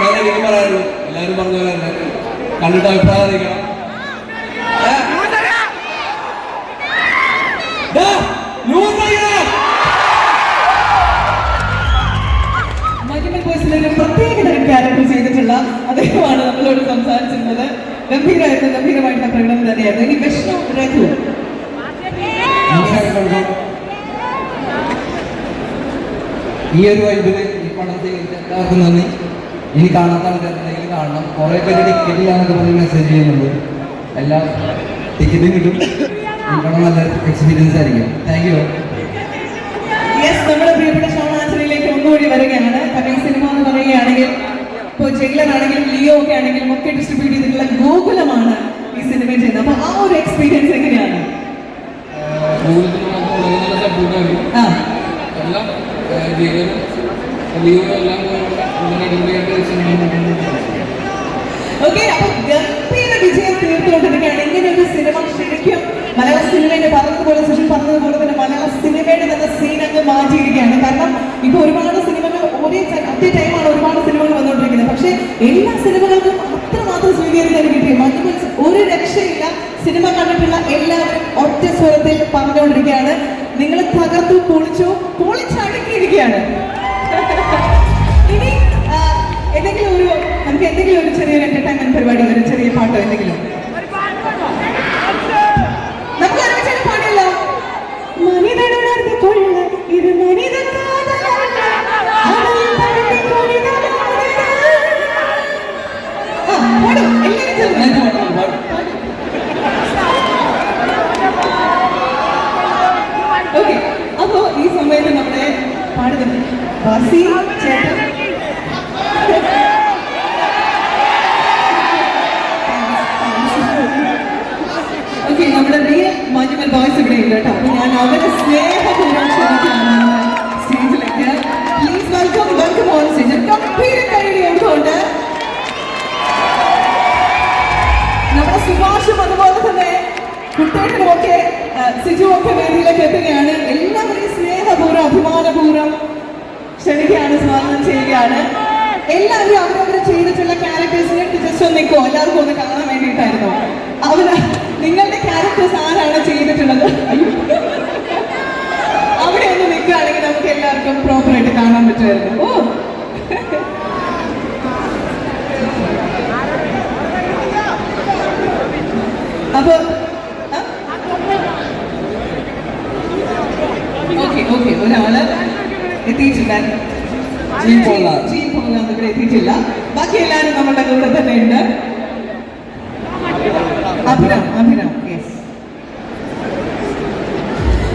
അത്രയും എനിക്ക് പറയാനുള്ളൂ എല്ലാവരും പറഞ്ഞ പോലെ തന്നെ കണ്ടിട്ട് അഭിപ്രായം അറിയിക്കണം. ഏ? ദാ, ന്യൂസ് അറിയിക്കണം. മഞ്ഞുമൽ ബോയ്സിൽ ഒരു പ്രത്യേക തരം ക്യാരക്ടർ ചെയ്തിട്ടുള്ള അദ്ദേഹമാണ് നമ്മളോട് സംസാരിച്ചിരുന്നത്. ഗംഭീരമായിരുന്നു ഗംഭീരമായിട്ടുള്ള പ്രകടനം തന്നെയായിരുന്നു. ഇനി വിഷ്ണു രഘു. ഈ ഒരു വൈബിന് ഈ പടം എല്ലാവർക്കും നന്ദി. ഇനി കാണാത്ത ആൾക്കാരുണ്ടെങ്കിൽ കാണണം. കുറേ പേര് ടിക്കറ്റ് ഞാനൊക്കെ പറഞ്ഞ് മെസ്സേജ് ചെയ്യുന്നുണ്ട്. എല്ലാ ടിക്കറ്റും കിട്ടും. നിങ്ങളുടെ നല്ല എക്സ്പീരിയൻസ് ആയിരിക്കും. താങ്ക് യു യെസ് നമ്മുടെ പ്രിയപ്പെട്ട ഒന്നുകൂടി വരികയാണ്. കാരണം സിനിമ എന്ന് പറയുകയാണെങ്കിൽ ഇപ്പോൾ ലിയോ ഒക്കെ ആണെങ്കിലും ഒക്കെ ഡിസ്ട്രിബ്യൂട്ട് ചെയ്തിട്ടുള്ള ഗോകുലമാണ് ഈ സിനിമ ചെയ്യുന്നത്. അപ്പൊ ആ ഒരു എക്സ്പീരിയൻസ് എങ്ങനെയാണ്? ആ. എല്ലാം ജീവനും ലിയോ എല്ലാം വളരെ അടിപൊളിയായിട്ട് ഓക്കെ അപ്പൊ ഗംഭീര വിജയം തീർത്തുകൊണ്ടിരിക്കുകയാണ്. ഇങ്ങനെ ഒരു സിനിമ ശരിക്കും മലയാള സിനിമയുടെ പറഞ്ഞതുപോലെ സുഷിൽ പറഞ്ഞതുപോലെ തന്നെ മലയാള സിനിമയുടെ തന്നെ സീൻ മാറ്റിയിരിക്കുകയാണ്. കാരണം ഇപ്പൊ ഒരുപാട് സിനിമകൾ ഒരേ അറ്റ് ടൈമാണ് ഒരുപാട് സിനിമകൾ വന്നുകൊണ്ടിരിക്കുന്നത്. പക്ഷേ എല്ലാ സിനിമകൾക്കും അത്രമാത്രം സ്വീകാര്യത കിട്ടി മറ്റു ഒരു രക്ഷയില്ല. സിനിമ കണ്ടിട്ടുള്ള എല്ലാവരും ഒറ്റ സ്വരത്തിൽ പറഞ്ഞുകൊണ്ടിരിക്കുകയാണ്. നിങ്ങൾ തകർത്തു പൊളിച്ചു പൊളിച്ചടക്കിയിരിക്കുകയാണ് ഇനി എന്തെങ്കിലും ഒരു നമുക്ക് എന്തെങ്കിലും ഒരു ചെറിയൊരു എന്റർടൈൻമെന്റ് പരിപാടി ഒരു ചെറിയ പാട്ടോ എന്തെങ്കിലും പാടുന്നത് ബസി ചേട്ടൻ ഓക്കെ നമ്മുടെ റിയൽ മഞ്ഞുമൽ ബോയ്സ് ഇവിടെ ഉണ്ട് കേട്ടോ. അപ്പൊ ഞാൻ അവരെ സ്നേഹപൂർവം ക്ഷണിക്കുകയാണ് സ്റ്റേജിലേക്ക് please welcome welcome on stage ഗംഭീര കുട്ടേട്ടനും സിജുവൊക്കെ വേദിയിലേക്ക് എത്തുകയാണ്. എല്ലാവരെയും സ്നേഹപൂർവം അഭിമാനപൂർവം ക്ഷണിക്കുകയാണ് സ്വാഗതം ചെയ്യുകയാണ്. എല്ലാവരും അവരവർ ചെയ്തിട്ടുള്ള ക്യാരക്ടേഴ്സിനെ ജസ്റ്റ് ഒന്ന് നിൽക്കുമോ എല്ലാവർക്കും ഒന്ന് കാണാൻ വേണ്ടിയിട്ടായിരുന്നു. അവർ നിങ്ങളുടെ ക്യാരക്ടേഴ്സ് ആരാണ് ചെയ്തിട്ടുള്ളത്? അവിടെ ഒന്ന് നിൽക്കുകയാണെങ്കിൽ നമുക്ക് എല്ലാവർക്കും പ്രോപ്പറായിട്ട് കാണാൻ പറ്റുമായിരുന്നു. ഓ. അപ്പൊ ഓക്കെ ഒരാൾ എത്തിയിട്ടില്ല. ജീൻ പോൾനാഥ്. ജീൻ പോൾനാഥ് ഇവിടെ എത്തിയിട്ടില്ല. ബാക്കി എല്ലാവരും നമ്മുടെ കൂടെ തന്നെ ഉണ്ട്. അഭിനവ് അഭിനവ് യെസ്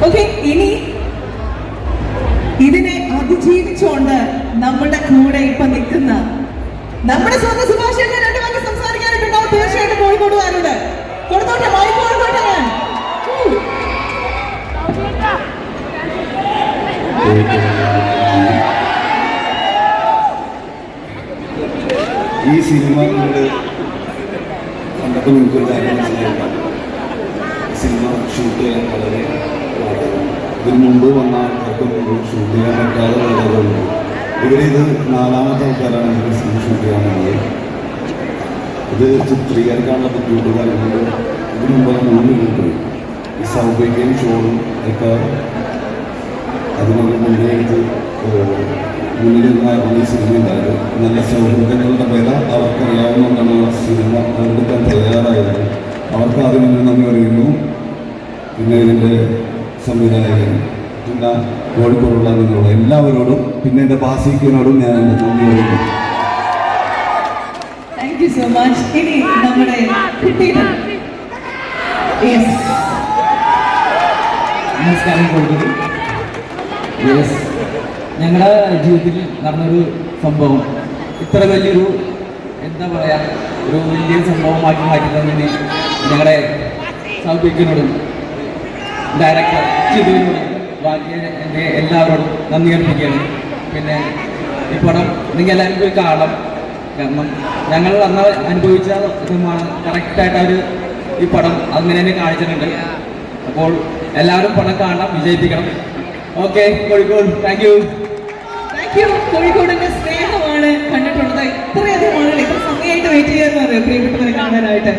ഓക്കെ ഇനി ഇതിനെ അതിജീവിച്ചുകൊണ്ട് നമ്മുടെ കൂടെ ഇപ്പൊ നിൽക്കുന്ന നമ്മുടെ സ്വന്തം സുഭാഷ് രണ്ട് വാക്ക് സംസാരിക്കാനായിട്ടുണ്ടാവും തീർച്ചയായിട്ടും കോഴിക്കോട് ഈ സിനിമ നിങ്ങൾ കണ്ടപ്പോൾ നിങ്ങൾക്കൊരു കാര്യം മനസ്സിലാക്കാം ഈ സിനിമ ഷൂട്ട് ചെയ്യാൻ വളരെ. ഇതിന് മുമ്പ് വന്ന ആൾക്കാർക്കൊന്നും ഷൂട്ട് ചെയ്യാൻ പറ്റാതെ വളരെ ഇവരിത് നാലാമത്തെ ആൾക്കാരാണ് ഇവർ സിനിമ ഷൂട്ട് ചെയ്യാൻ വന്നത് ഇത് ചിത്രീകരിക്കാനുള്ള ബുദ്ധിമുട്ട് കാര്യങ്ങൾ ഇതിന് മുമ്പ് മൂന്ന് മിനിറ്റ് ഈ സൗകര്യം ഷോറും ഒക്കെ അതിനൊക്കെ മുന്നേ ഇത് മുന്നിൽ നിന്നായിരുന്നു ഈ സിനിമ ഉണ്ടായത് നല്ല സൗഹൃദങ്ങളുടെ വില അവർക്കറിയാവുന്നതാണ് ആ സിനിമ അവരെടുക്കാൻ തയ്യാറായത്. അവർക്ക് ആദ്യം തന്നെ നന്ദി പറയുന്നു. പിന്നെ ഇതിന്റെ സംവിധായകൻ പിന്നെ കോഴിക്കോടുള്ള നിങ്ങളോട് എല്ലാവരോടും പിന്നെ എന്റെ ബാസിക്കിനോടും ഞാൻ നന്ദി താങ്ക് യു സോ മച്ച് ഇനി നമ്മുടെ നമസ്കാരം കൊടുക്കുന്നു യെസ് ഞങ്ങളുടെ ജീവിതത്തിൽ നടന്നൊരു സംഭവം. ഇത്ര വലിയൊരു എന്താ പറയാ ഒരു വലിയ സംഭവമാക്കി മാറ്റി തന്നതിന് ഞങ്ങളുടെ സൗഭിക്കിനോടും ഡയറക്ടർ ചിതുവിനോടും ബാക്കി എന്റെ എല്ലാവരോടും നന്ദി അർപ്പിക്കുകയാണ്. പിന്നെ ഈ പടം നിങ്ങൾ എല്ലാവരും പോയി കാണണം. കാരണം ഞങ്ങൾ അന്ന് അനുഭവിച്ച ഇതുമാണ് കറക്റ്റായിട്ട് അവർ ഈ പടം അങ്ങനെ തന്നെ കാണിച്ചിട്ടുണ്ട്. അപ്പോൾ എല്ലാവരും പടം കാണണം വിജയിപ്പിക്കണം. ഓക്കെ കോഴിക്കോട് താങ്ക് യു ശരിക്കും കോഴിക്കോടിന്റെ സ്നേഹമാണ് കണ്ടിട്ടുള്ളത്. ഇത്രയധികം ആളുകൾ ഇത്ര സമയമായിട്ട് വെയിറ്റ് ചെയ്യാന്ന് പറയാം. പ്രിയപ്പെട്ടവരെ കാണാനായിട്ട്.